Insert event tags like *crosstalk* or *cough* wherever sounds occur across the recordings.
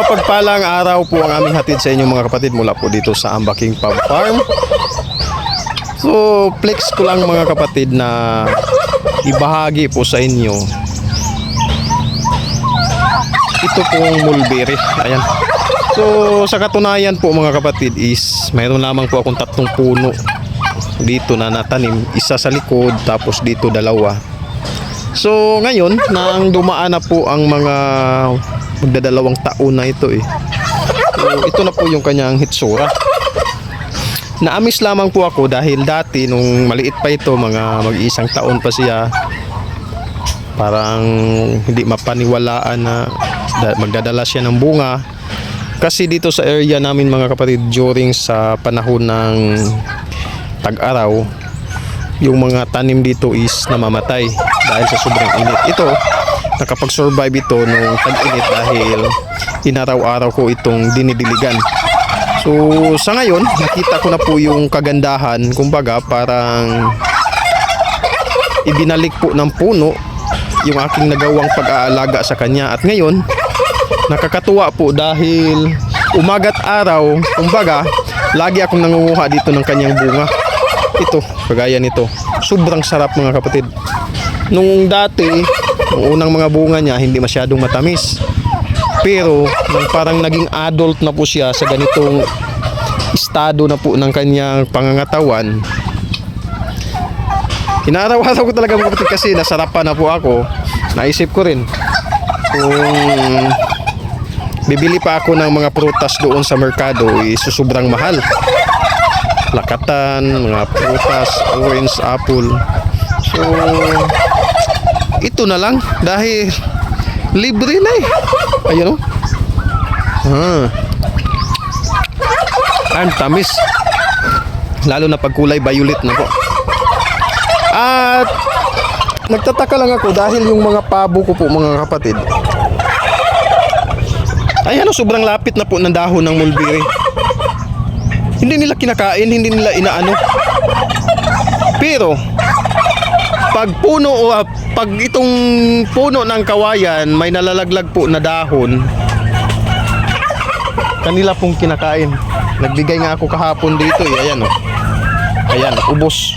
mapagpalang araw po ang aming hatid sa inyo mga kapatid mula po dito sa Ambaking Pub Farm. So, flex ko lang mga kapatid na ibahagi po sa inyo ito pong mulberry. Ayan. So, sa katunayan po mga kapatid is mayroon lamang po akong tatlong puno dito na natanim. Isa sa likod tapos dito dalawa. So, ngayon, nang dumaan na po ang mga magdadalawang taon na ito eh. So, ito na po yung kanyang hitsura. Naamis lamang po ako dahil dati nung maliit pa ito, mga mag-isang taon pa siya, parang hindi mapaniwalaan na da- magdadala siya ng bunga. Kasi dito sa area namin mga kapatid, during sa panahon ng tag-araw, yung mga tanim dito is namamatay dahil sa sobrang init. Ito, nakapag-survive ito nung tag-init dahil inaraw-araw ko itong dinidiligan. So, sa ngayon, nakita ko na po yung kagandahan. Kumbaga, parang ibinalik po ng puno yung aking nagawang pag-aalaga sa kanya. At ngayon, nakakatuwa po dahil umaga't araw, kumbaga, lagi akong nangunguha dito ng kanyang bunga. Ito, kagaya nito. Sobrang sarap mga kapatid. Nung dati, nung unang mga bunga niya, hindi masyadong matamis. Pero, nang parang naging adult na po siya sa ganitong estado na po ng kanyang pangangatawan, Inaraw-araw ko talaga mga kapatid kasi nasarapan na po ako. Naisip ko rin kung bibili pa ako ng mga prutas doon sa merkado, eh, susobrang mahal. Lakatan, mga prutas, orange, apple. So, ito na lang dahil libre na eh. Ayun o. Ah. Ang tamis. Lalo na pag kulay violet na po. At nagtataka lang ako dahil yung mga pabo ko po mga kapatid. Ay ano, sobrang lapit na po ng dahon ng mulberry. Hindi nila kinakain, hindi nila inaano. Pero, pag puno o pag itong puno ng kawayan may nalalaglag po na dahon, kanila pong kinakain. Nagbigay nga ako kahapon dito eh, ayan oh. Ayan, ubos.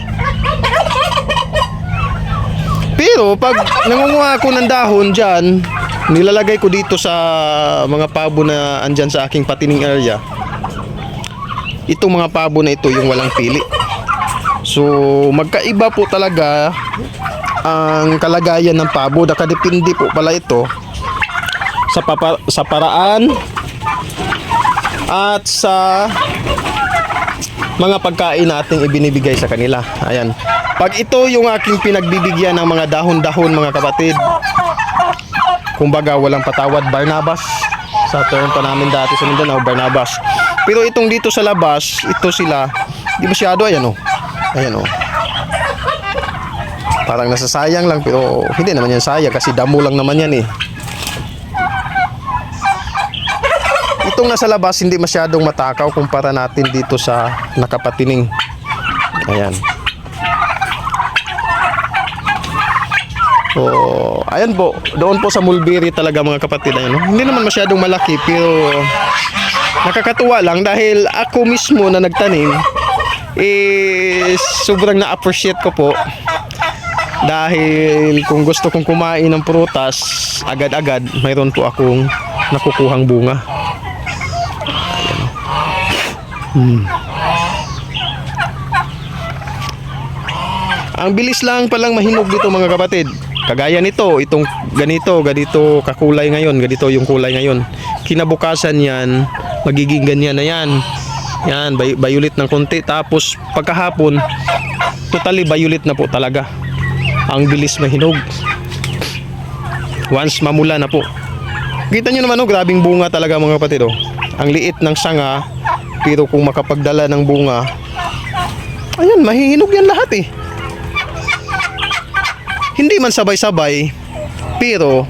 Pero pag nangunguha ako ng dahon dyan, nilalagay ko dito sa mga pabo na andyan sa aking patining area. Itong mga pabo na ito yung walang pili. So magkaiba po talaga ang kalagayan ng pabo. Nakadepende po pala ito sa, papa- sa paraan at sa mga pagkain nating ibinibigay sa kanila. Ayan. Pag ito yung aking pinagbibigyan ng mga dahon-dahon mga kapatid, kumbaga walang patawad Barnabas. Sa term pa namin dati sa Mindanao, Barnabas. Pero itong dito sa labas, ito sila, di masyado, ayan o. Ayan o. Parang nasasayang lang, pero hindi naman yan sayang kasi damo lang naman yan eh. Itong nasa labas, hindi masyadong matakaw kumpara natin dito sa nakapatining. Ayan. So, ayan po. Doon po sa mulberry talaga mga kapatid. Ayan? Hindi naman masyadong malaki pero nakakatuwa lang dahil ako mismo na nagtanim is sobrang na-appreciate ko po dahil kung gusto kong kumain ng prutas agad-agad mayroon po akong nakukuhang bunga Ang bilis lang palang mahinog dito mga kapatid. Kagaya nito, itong ganito, ganito kakulay ngayon, ganito yung kulay ngayon. Kinabukasan yan, magiging ganyan na yan. Yan, bay- violet ng konti. Tapos pagkahapon, totally violet na po talaga. Ang bilis mahinog. Once mamula na po. Kita nyo naman oh, grabing bunga talaga mga kapatid oh. Ang liit ng sanga, pero kung makapagdala ng bunga, ayan, mahihinog yan lahat eh. Hindi man sabay-sabay, pero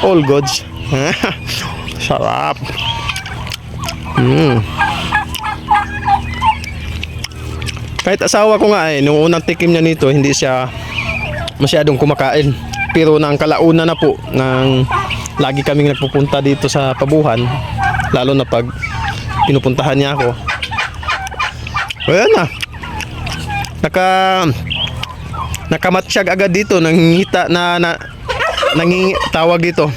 all goods. *laughs* Sarap. Mm. Kahit asawa ko nga eh, nung unang tikim niya nito, hindi siya masyadong kumakain. Pero nang kalauna na po ng lagi kaming nagpupunta dito sa pabuhan lalo na pag pinupuntahan niya ako. Ayan na. Naka nakamatsyag agad dito nangingita na, na nangingi tawag dito.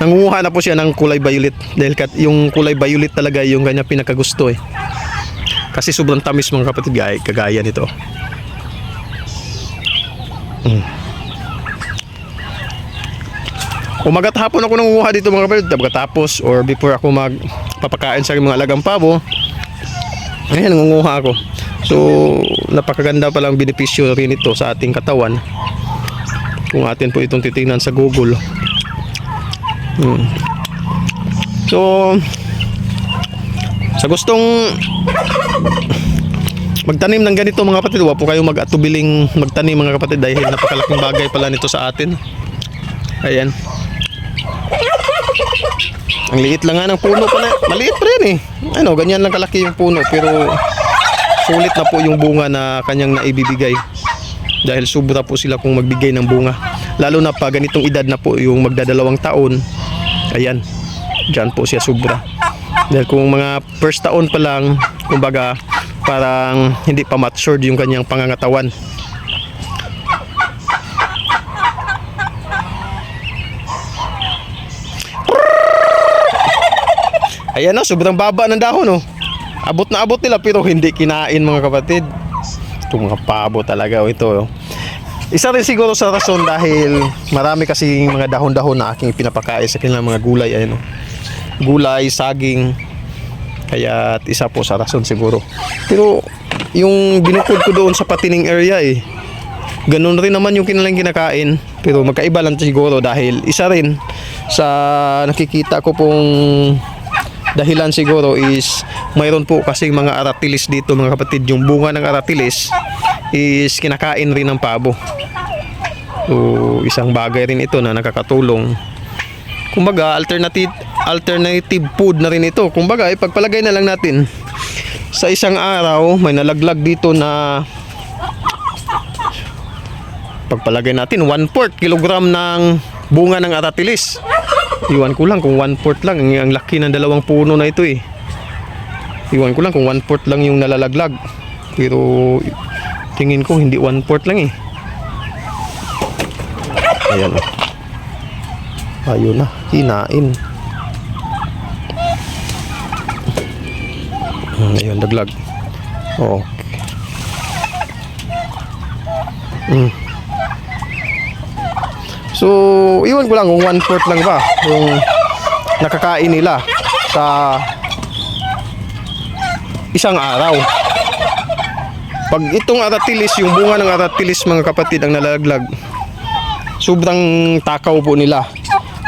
Nangunguha na po siya ng kulay violet dahil kat, yung kulay violet talaga yung kanya pinakagusto eh. Kasi sobrang tamis mga kapatid gaya, kagaya nito mm. umagat hapon ako nangunguha dito mga kapatid pagkatapos or before ako magpapakain sa mga alagang pabo ngayon nangunguha ako so napakaganda palang benepisyo rin ito sa ating katawan kung atin po itong titingnan sa google Hmm. So, sa gustong magtanim ng ganito mga kapatid, huwag po kayo mag-atubiling magtanim mga kapatid dahil napakalaking bagay pala nito sa atin. Ayan. Ang liit lang nga ng puno pa na. Maliit pa rin eh. Ano, ganyan lang kalaki yung puno pero sulit na po yung bunga na kanyang naibibigay. Dahil sobra po sila kung magbigay ng bunga. Lalo na pa ganitong edad na po yung magdadalawang taon. Ayan. Diyan po siya sobra. Dahil kung mga first taon pa lang, kumbaga parang hindi pa matured yung kanyang pangangatawan. Ayan o, sobrang baba ng dahon o. Abot na abot nila pero hindi kinain mga kapatid. Ito mga pabo talaga o ito. oh. Isa rin siguro sa rason dahil marami kasi mga dahon-dahon na aking pinapakain sa kanilang mga gulay. Ayan, oh. Gulay, saging. Kaya at isa po sa rason siguro. Pero yung binukod ko doon sa patining area eh. Ganun rin naman yung kanilang kinakain. Pero magkaiba lang siguro dahil isa rin sa nakikita ko pong dahilan siguro is mayroon po kasing mga aratilis dito mga kapatid. Yung bunga ng aratilis is kinakain rin ng pabo. So, isang bagay rin ito na nakakatulong. Kumbaga, alternative alternative food na rin ito. Kumbaga, ipagpalagay na lang natin sa isang araw, may nalaglag dito na pagpalagay natin 1 4 kilogram ng bunga ng aratilis. Iwan ko lang kung 1 4 lang. Ang, ang laki ng dalawang puno na ito eh. Iwan ko lang kung 1 4 lang yung nalalaglag. Pero tingin ko hindi 1 4 lang eh. Ayan oh. Ayun na, hinain. Hmm, Ayun, daglag. Okay. Mm. So, iwan ko lang kung one fourth lang ba yung nakakain nila sa isang araw. Pag itong aratilis, yung bunga ng aratilis mga kapatid ang nalalaglag, sobrang takaw po nila.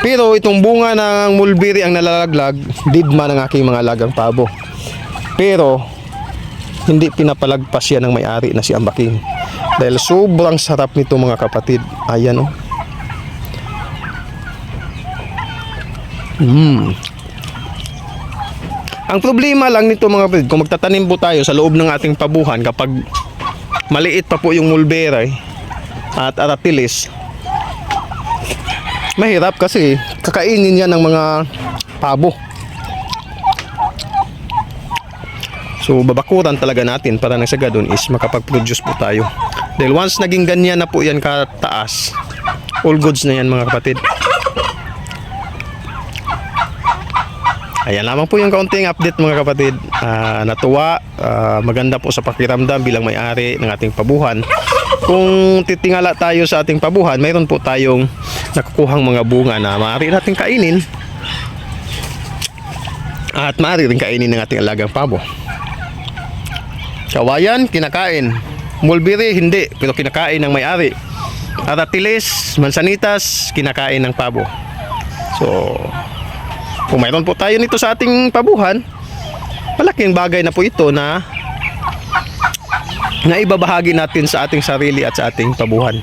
Pero itong bunga ng mulberry ang nalalaglag, didma ng aking mga alagang pabo. Pero hindi pinapalagpas yan ng may-ari na si Ambaking. Dahil sobrang sarap nito mga kapatid. Ayan oh. Mm. Ang problema lang nito mga kapatid, kung magtatanim po tayo sa loob ng ating pabuhan kapag maliit pa po yung mulberry at aratilis, mahirap kasi kakainin yan ng mga pabo. So babakuran talaga natin para nang sa gadon is makapag-produce po tayo. Dahil once naging ganyan na po yan kataas, all goods na yan mga kapatid. Ayan lamang po yung kaunting update mga kapatid. Ah, natuwa, ah, maganda po sa pakiramdam bilang may-ari ng ating pabuhan. Kung titingala tayo sa ating pabuhan, mayroon po tayong nakukuhang mga bunga na maaari natin kainin. At maaari rin kainin ng ating alagang pabo. Kawayan, kinakain. Mulberry, hindi. Pero kinakain ng may-ari. Aratilis, mansanitas, kinakain ng pabo. So, kung mayroon po tayo nito sa ating pabuhan, malaking bagay na po ito na na ibabahagi natin sa ating sarili at sa ating pabuhan.